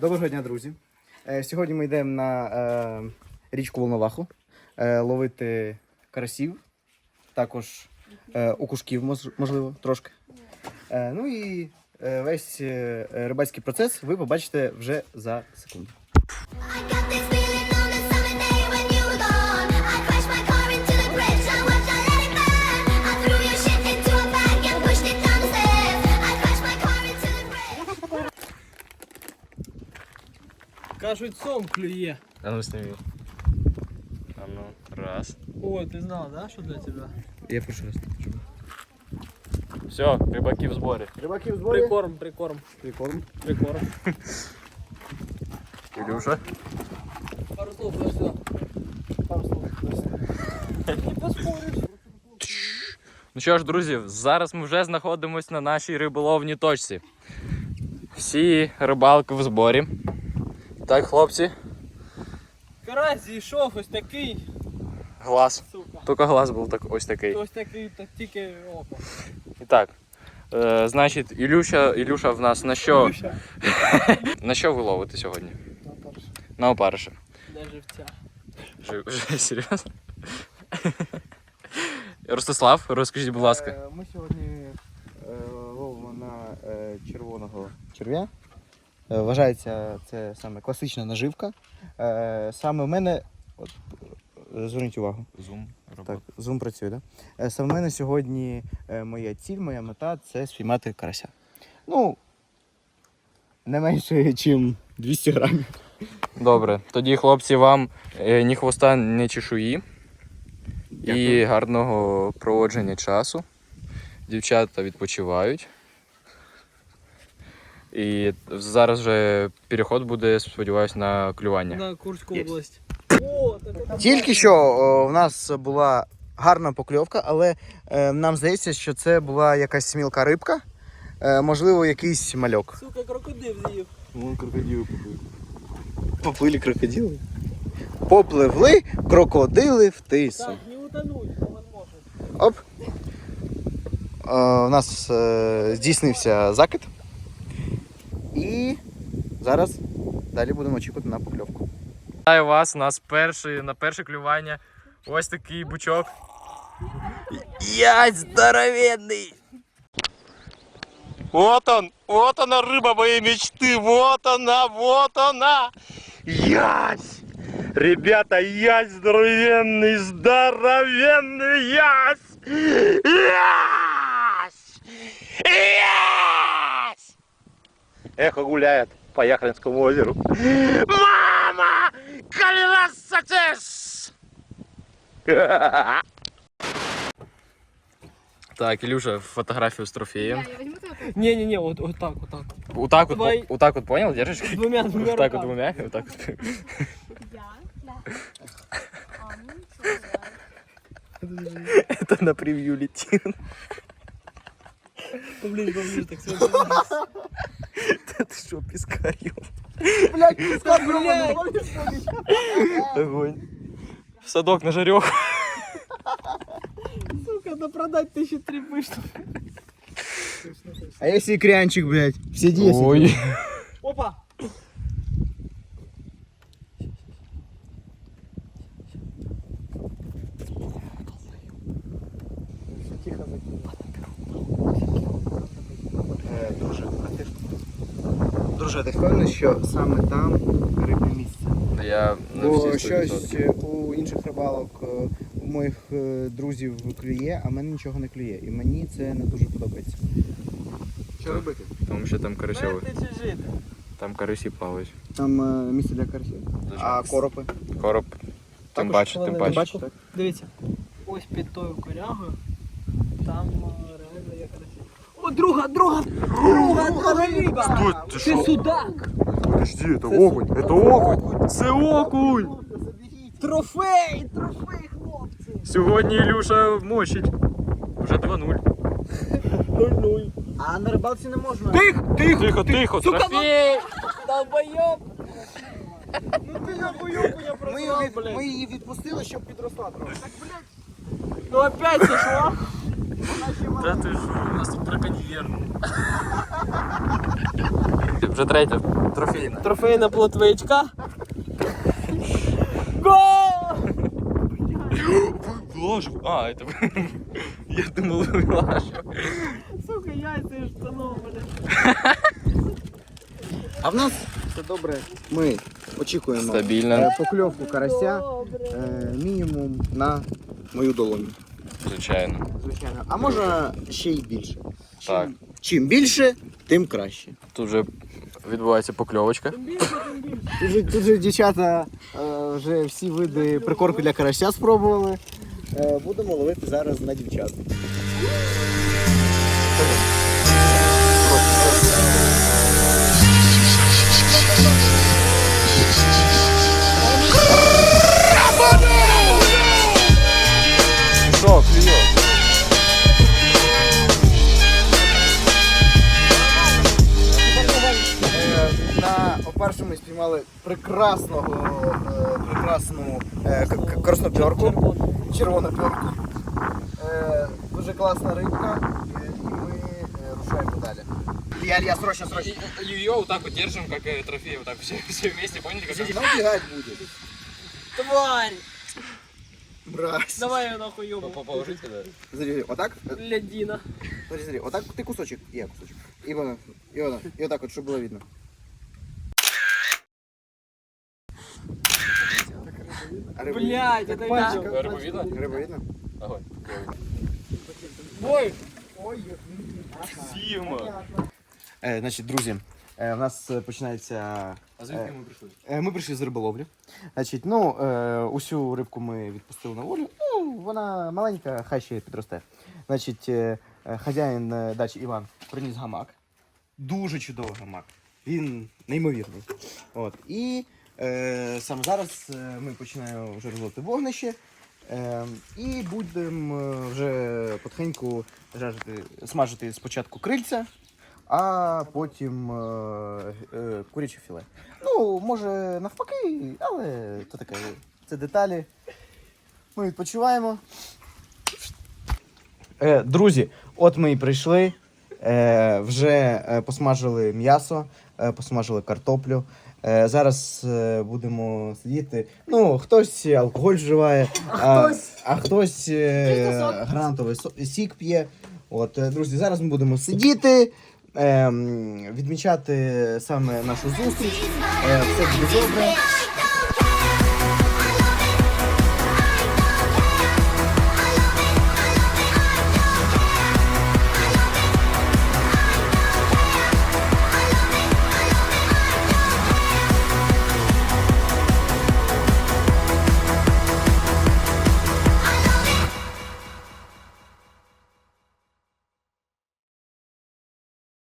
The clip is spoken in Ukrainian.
Доброго дня, друзі. Е, Сьогодні ми йдемо на е, річку Волноваху е, ловити карасів, також окушків, можливо, трошки. Ну і весь рибальський процес ви побачите вже за секунду. Кажуть, сом клює. А ну сними. А ну, раз. О, ти знав, да, що для тебе? Я перший раз. Все, рибаки в зборі. Рибаки в Прикорм, прикорм, Прикорм. прикорм. Ілюша. Пару слов про все. Пару слов. Не поспориш. Ну що ж, друзі, зараз ми вже знаходимося на нашій риболовній точці. Всі рибалки в зборі. Так, хлопці, Карась зійшов ось такий, глаз. сука. Тільки глаз був так, ось такий. Ось такий, так тільки око. І так. Е, значить, Ілюша, Ілюша в нас на що? на що ви ловите сьогодні? На опариша. Де живця. Жив- жив- Серйозно? Ростислав, розкажіть, будь ласка. Е, Ми сьогодні е, ловимо на е, червоного черв'я. Е, Вважається це саме класична наживка. Е, Саме в мене, от, е, зверніть увагу, Зум так, зум працює, да? Е, Саме в мене сьогодні моя ціль, моя мета це спіймати карася. Ну, не менше, ніж 200 грамів. Добре, тоді хлопці вам ні хвоста, ні чешуї. І гарного проводження часу. Дівчата відпочивають. І зараз вже переход буде, сподіваюсь, на клювання. На Курську Є. область. О, Тільки що о, в нас була гарна покльовка, але е, нам здається, що це була якась мілка рибка, е, можливо, якийсь мальок. Сука, крокодил з'їв. Вон крокодили поплили. Поплили крокодили. Попливли крокодили в тису. Так, не утонуть, он може. Оп. Е, у нас е, здійснився закид. І зараз далі будемо очікувати на покльовку. Вітаю вас, у нас перший, на перше клювання. Ось такий бучок. Ять здоровенный! Вот он, вот она рыба моей мечты, вот она, вот она! Ясь! Ребята, ясь здоровенный, здоровенный ясь! Ясь! Ясь! Эхо гуляет по Яхринскому озеру. Мама! Красотес! Так, Илюша, фотографию с трофеем. Не-не-не, вот, вот так, вот так. Вот так вот, Давай. вот так вот, понял, держишь? Двумя, двумя Вот так вот двумя, вот так вот. Это на превью летит. Поближе, поближе, так все. Ты что, пискарем? Блять, Огонь. В садок на жарех. сука, да продать тысячи три вышли. А если икрянчик, блядь? Все 10. Ой. Опа! Е, Друже, ти впевнений, що саме там рибне місце? Я на Бо всі щось 100%. е, у інших рибалок е, у моїх е, друзів клює, а мене нічого не клює. І мені це не дуже подобається. Що робити? Тому що там жити? Там карасі плавають. Там е, місце для карасів. А коропи? Короб. Тим Також паче, тим хвилиночку. паче. Дивіться, ось під тою корягою, там е, реально є красиво. О, друга, друга! Друга, друга риба! ти Це судак! Подожди, это окунь, это окунь! Це окунь! Трофей! Трофей, хлопці! Сьогодні Ілюша мочить. Вже 2-0. 0-0. А на рибалці не можна. Тихо, тихо! Тихо, тихо, Сука, трофей! Долбойоб! Ну ти я боюку, я Ми, її- блядь. ми її відпустили, щоб підросла трохи. Ну опять сошла? Та ти що, у нас тут браконьєр. вже третя. Трофейна. Трофейна плотвичка. Гол! А, это... Я думал, Лашу. Сука, яйця і штаном, блядь. А в нас все добре. Ми очікуємо Стабільно. е, покльовку карася е, мінімум на мою долоню. Звичайно. Звичайно. А може ще й більше. Чим, Так. чим більше, тим краще. Тут вже відбувається покльовочка. Тут же, тут же дівчата е, вже всі види прикормки для карася спробували. Е, будемо ловити зараз на дівчат. Спіймали прекрасного, е, прекрасну е, краснопьорку, червону пьорку. Е, дуже класна рибка, е, і ми е, рушаємо далі. Я, я срочно, срочно. Ее вот так вот держим, как э, трофей, вот так все, все вместе, поняли? Как Нам бігать буде. Тварь! Мразь. Давай я нахуй йобу. положить когда? Смотри, отак. е, Лядіна. Смотри, смотри, отак ти кусочок, і я кусочок. І воно, і воно, і отак от, щоб було видно. Так это я. Рыбу видно? Рибу видно? Огонь. Ой! Сима. Е, значить, друзі, е, у нас е, починається. А звідки ми прийшли? Е, ми прийшли з риболовлі. Значить, ну, е, усю рибку ми відпустили на волю. Ну, вона маленька, хай ще підросте. Значить, е, е, хазяїн е, дачі Іван приніс гамак. Дуже чудовий гамак. Він неймовірний. От. І е, саме зараз е, ми починаємо вже розводити вогнище. Е, і будемо е, вже потихеньку жарити, смажити спочатку крильця, а потім е, е, куряче філе. Ну, може, навпаки, але то таке, це деталі. Ми відпочиваємо. Е, друзі, от ми і прийшли. Е, вже е, посмажили м'ясо, е, посмажили картоплю. Е, зараз е, будемо сидіти. Ну, хтось алкоголь вживає, а хтось, а хтось е, гранатовий сік п'є. От, друзі, зараз ми будемо сидіти, е, відмічати саме нашу зустріч. Все буде добре.